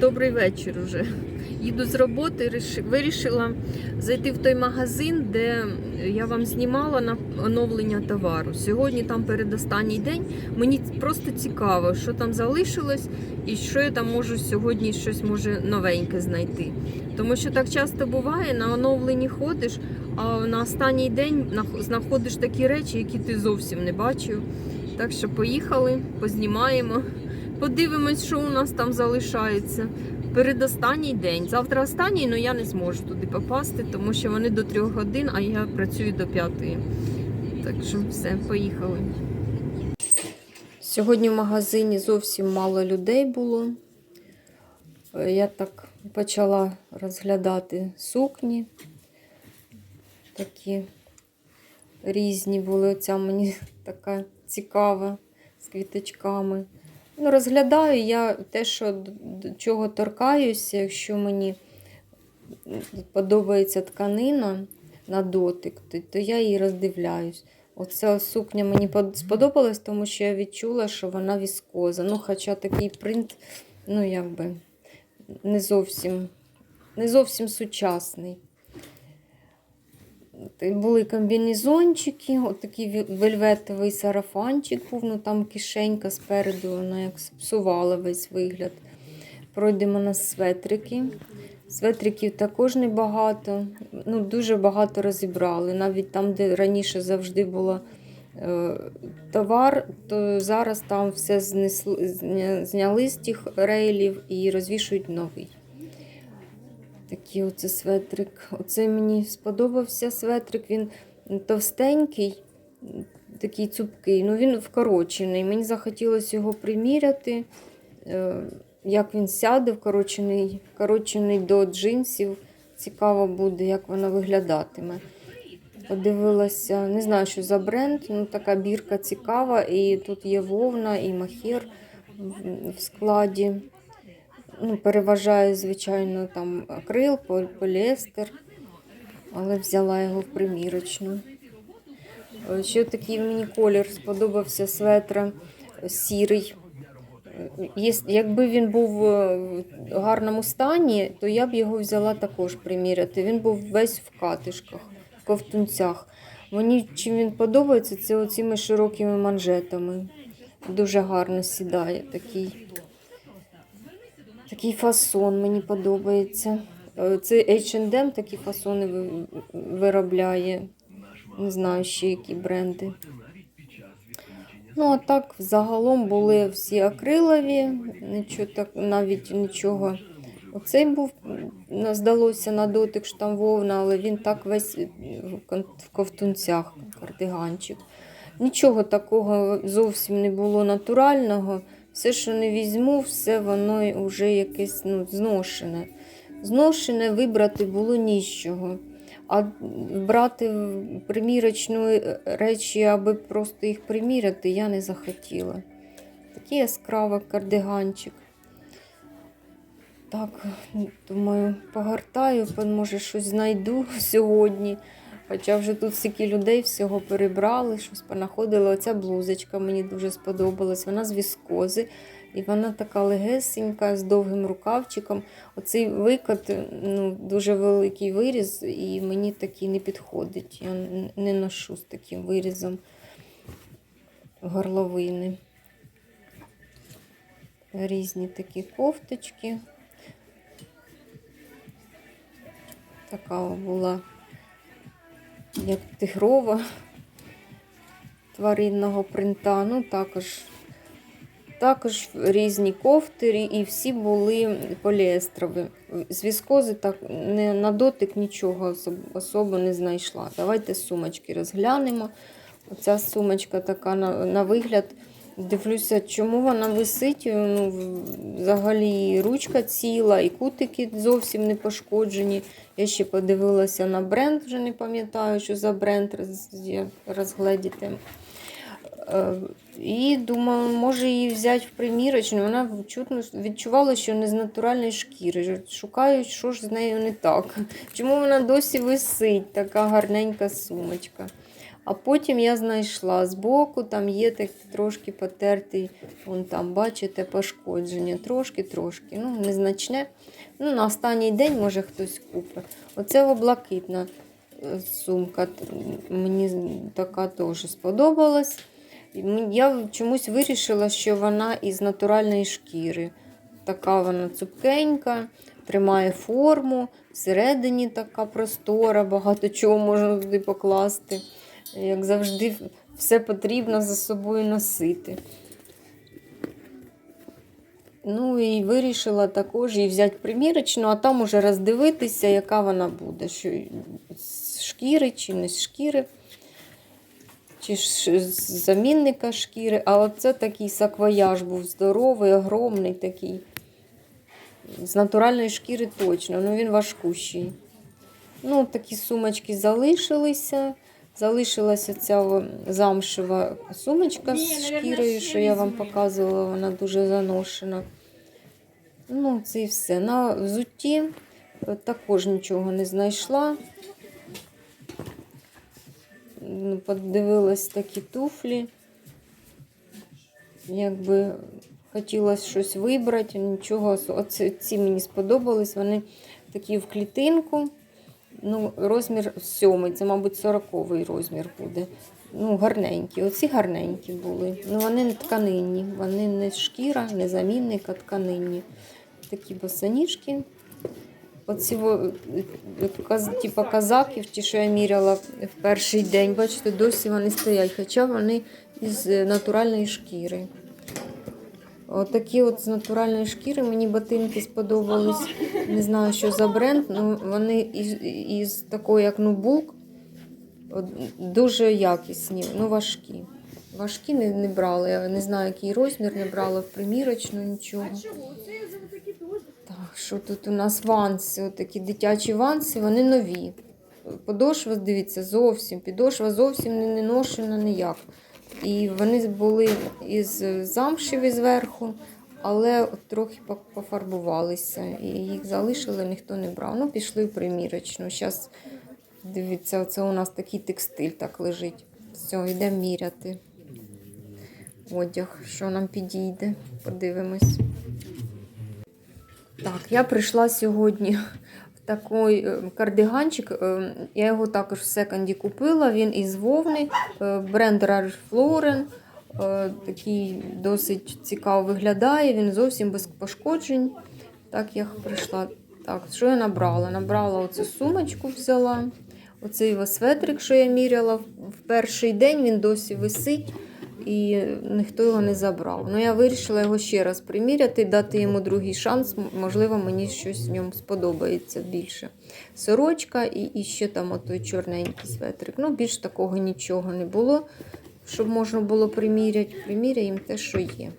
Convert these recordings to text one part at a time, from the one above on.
Добрий вечір уже. Їду з роботи, ріши- вирішила зайти в той магазин, де я вам знімала на оновлення товару. Сьогодні там передостанній день. Мені просто цікаво, що там залишилось і що я там можу сьогодні щось може новеньке знайти. Тому що так часто буває, на оновленні ходиш, а на останній день знаходиш такі речі, які ти зовсім не бачив. Так що поїхали, познімаємо. Подивимось, що у нас там залишається. Передостанній день. Завтра останній, але я не зможу туди попасти, тому що вони до трьох годин, а я працюю до п'ятої. Так що все, поїхали. Сьогодні в магазині зовсім мало людей було. Е, Я так почала розглядати сукні. Такі різні були. Оця мені така цікава з квіточками. Ну, розглядаю я те, що до чого торкаюся, якщо мені подобається тканина на дотик, то, я її роздивляюсь. Оця сукня мені сподобалась, тому що я відчула, що вона віскоза. Ну, хоча такий принт, ну, якби, не зовсім, не зовсім сучасний. Були комбінезончики, такий вельветовий сарафанчик був, ну там кишенька спереду, вона як псувала весь вигляд. Пройдемо на светрики. Светриків також небагато, ну дуже багато розібрали. Навіть там, де раніше завжди було е, товар, то зараз там все знесли, зняли з тих рейлів і розвішують новий. Такий оце светрик. Оце мені сподобався светрик. Він товстенький, такий цупкий, ну він вкорочений. Мені захотілося його приміряти. Е, Як він сяде, вкорочений, вкорочений до джинсів. Цікаво буде, як воно виглядатиме. Подивилася, не знаю, що за бренд, ну така бірка цікава, і тут є вовна і махір в складі. Ну, переважає, звичайно, там акрил, пол- поліестер, але взяла його в примірочну. Е, Ще такий мені колір сподобався светра е, сірий. Е, Якби він був в гарному стані, то я б його взяла також приміряти. Він був весь в катишках, в ковтунцях. Мені чим він подобається, це оцими широкими манжетами. Дуже гарно сідає такий. Такий фасон мені подобається. Е, Це H&M такі фасони виробляє. Не знаю ще які бренди. Ну, а так, загалом були всі акрилові, нічого так, навіть нічого. Оцей був, здалося на дотик, що там вовна, але він так весь е, в ковтунцях, кардиганчик. Нічого такого зовсім не було натурального. Все, що не візьму, все воно вже якесь ну, зношене. Зношене вибрати було нічого. А брати примірочну е, речі, аби просто їх приміряти, я не захотіла. Такий яскравий кардиганчик. Так, думаю, погортаю, може щось знайду сьогодні. Хоча вже тут стільки людей всього перебрали, щось понаходили. Оця блузочка мені дуже сподобалась. Вона з віскози. І вона така легесенька, з довгим рукавчиком. Оцей викот, ну, дуже великий виріз, і мені такий не підходить. Я не ношу з таким вирізом горловини. Різні такі кофточки. Така була як тигрова тваринного принта. Ну, також, також різні кофти, і всі були поліестрові. З віскози так не, на дотик нічого особ- особо не знайшла. Давайте сумочки розглянемо. Оця сумочка така на, на вигляд. Дивлюся, чому вона висить. Ну, взагалі ручка ціла, і кутики зовсім не пошкоджені. Я ще подивилася на бренд, вже не пам'ятаю, що за бренд розгледіти. Е, І думаю, може її взяти в примірочну. Вона відчувала, що не з натуральної шкіри. Шукають, що ж з нею не так. Чому вона досі висить, така гарненька сумочка. А потім я знайшла збоку, там є так трошки потертий, вон там, бачите, пошкодження. Трошки-трошки. Ну, незначне. Ну, на останній день, може, хтось купить. Оце блакитна е, сумка. Мені така теж сподобалась. Я чомусь вирішила, що вона із натуральної шкіри. Така вона цупкенька, тримає форму, всередині така простора, багато чого можна туди покласти. Як завжди, все потрібно за собою носити. Ну і вирішила також її взяти примірочну, а там уже роздивитися, яка вона буде. Що з шкіри чи не з шкіри, чи з замінника шкіри. А оце такий саквояж був здоровий, огромний такий. З натуральної шкіри точно, ну він важкущий. Ну, такі сумочки залишилися. Залишилася ця замшева сумочка з шкірою, що я вам показувала, вона дуже заношена. Ну, це і все. На взутті е, також нічого не знайшла. Ну, Подивилась такі туфлі. Якби хотілося щось вибрати, нічого. ці мені сподобались. Вони такі в клітинку. Ну, розмір сьомий, це, мабуть, сороковий розмір буде. Ну, гарненькі. Оці гарненькі були. Ну, вони не тканинні. Вони не шкіра, не замінник, а тканинні. Такі босоніжки. Оці типа казаків, ті, що я міряла в перший день, бачите, досі вони стоять, хоча вони із е, натуральної шкіри. Отакі от з натуральної шкіри мені ботинки сподобались. Не знаю, що за бренд, але вони із, із такої, як нубук, дуже якісні, ну важкі. Важкі не, не брала. Я не знаю, який розмір, не брала в примірочну нічого. Так, що тут у нас ванси, такі дитячі ванси, вони нові. Подошва, дивіться, зовсім, підошва зовсім не, не ношена ніяк. І вони були із замшеві зверху, але трохи пофарбувалися. І їх залишили, ніхто не брав. Ну, пішли в примірочну. Зараз, дивіться, це у нас такий текстиль так лежить. Все, йдемо міряти. Одяг, що нам підійде. Подивимось. Так, я прийшла сьогодні такий е, кардиганчик. е, Я його також в секонді купила. Він із вовни, е, бренд Ralph Lauren. Такий досить цікаво виглядає. Він зовсім без пошкоджень. Так я прийшла. Так, що я набрала? Набрала оцю сумочку, взяла. Оцей светрик, що я міряла в перший день, він досі висить і ніхто його не забрав. Ну, я вирішила його ще раз приміряти, дати йому другий шанс. Можливо, мені щось в ньому сподобається більше. Сорочка і, і ще там отой чорненький светрик. Ну, більш такого нічого не було, щоб можна було приміряти. Приміряємо те, що є.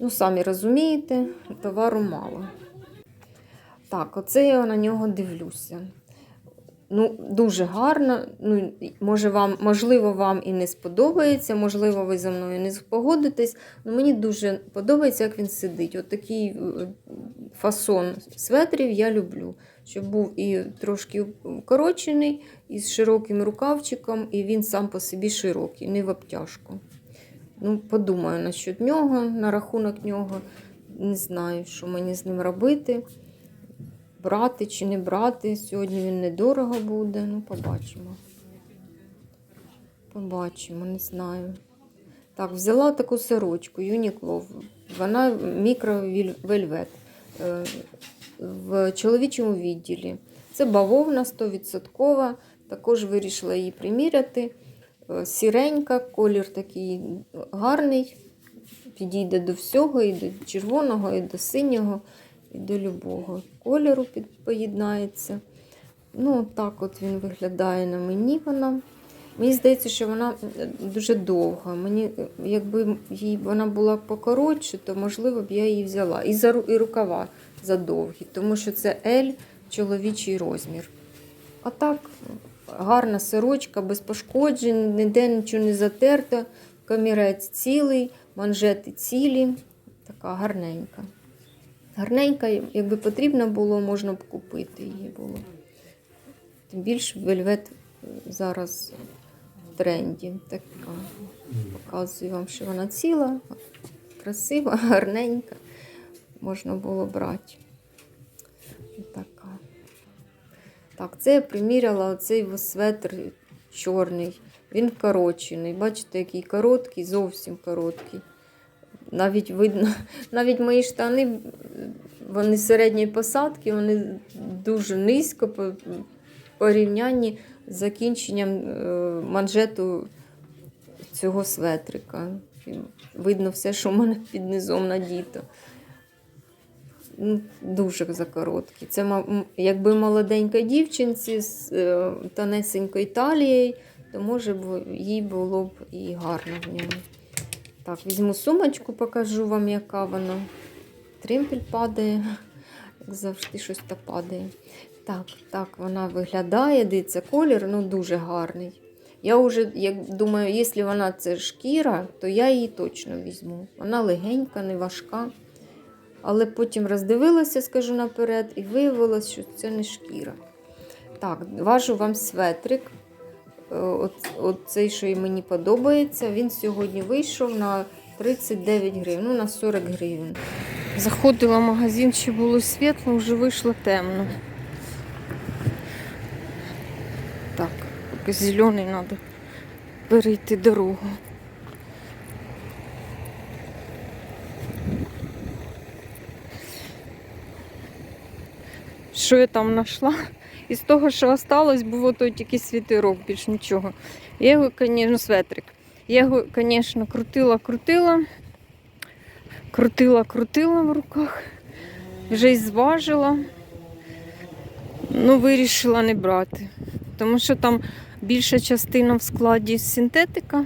Ну, самі розумієте, товару мало. Так, оце я на нього дивлюся. Ну, дуже гарно. Ну, може, вам, можливо, вам і не сподобається, можливо, ви зі мною не погодитесь. Ну, мені дуже подобається, як він сидить. От такий е, фасон светрів я люблю. Щоб був і трошки укорочений, і з широким рукавчиком, і він сам по собі широкий, не в обтяжку. Ну, подумаю насчет нього, на рахунок нього. Не знаю, що мені з ним робити брати чи не брати. Сьогодні він недорого буде. Ну, побачимо. Побачимо, не знаю. Так, взяла таку сорочку Uniqlo. Вона мікровельвет е, в чоловічому відділі. Це бавовна 100%. Також вирішила її приміряти. Е, Сіренька, колір такий гарний. Підійде до всього, і до червоного, і до синього до любого кольору поєднається. Ну, так от він виглядає на мені вона. Мені здається, що вона е, дуже довга. Мені, е, якби їй вона була покоротше, то можливо б я її взяла. І, за, і рукава задовгі, тому що це L чоловічий розмір. А так, гарна сорочка, без пошкоджень, ніде нічого не затерто, комірець цілий, манжети цілі. Така гарненька. Гарненька, якби потрібно було, можна б купити її було. Тим більше вельвет е, зараз тренді. Така. Показую вам, що вона ціла, красива, гарненька. Можна було брати. Така. Так, це я приміряла оцей светр чорний. Він вкорочений. Бачите, який короткий, зовсім короткий. Навіть видно, навіть мої штани, вони середньої посадки, вони дуже низько по порівнянні з закінченням е, манжету цього светрика. Видно все, що в мене під низом надіто. Ну, Дуже закороткі. Це якби молоденька дівчинці з е, тонесенькою талією, то може б їй було б і гарно в ньому. Так, візьму сумочку, покажу вам, яка вона. Тримпель падає, як завжди щось та падає. Так, так вона виглядає. Дивіться, колір ну, дуже гарний. Я вже як думаю, якщо вона це шкіра, то я її точно візьму. Вона легенька, не важка. Але потім роздивилася, скажу наперед, і виявилось, що це не шкіра. Так, важу вам светрик. От цей, що і мені подобається, він сьогодні вийшов на 39 гривень, ну на 40 гривень. Заходила в магазин, ще було світло, вже вийшло темно. Так, поки зелений треба перейти дорогу. Що я там знайшла? Із того, що осталось, був той тільки світерок, більш нічого. Я його, звісно, светрик. Я його, звісно, крутила, крутила, крутила, крутила в руках, вже й зважила. Ну, вирішила не брати. Тому що там більша частина в складі синтетика,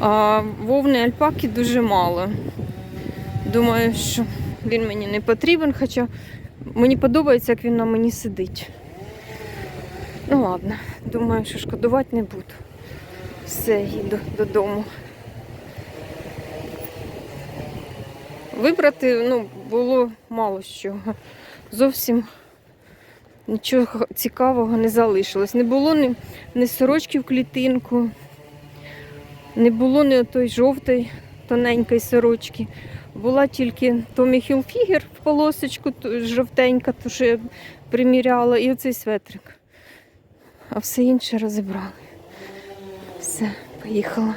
а вовни альпаки дуже мало. Думаю, що він мені не потрібен, хоча мені подобається, як він на мені сидить. Ну ладно, думаю, що шкодувати не буду. Все, їду додому. Вибрати ну, було мало чого. Зовсім нічого цікавого не залишилось. Не було ні, ні сорочки в клітинку, не було ні той жовтої тоненької сорочки. Була тільки Томі Хілфігер в полосочку жовтенька, то що приміряла, і оцей светрик. А все інше розібрали. Все, поїхала.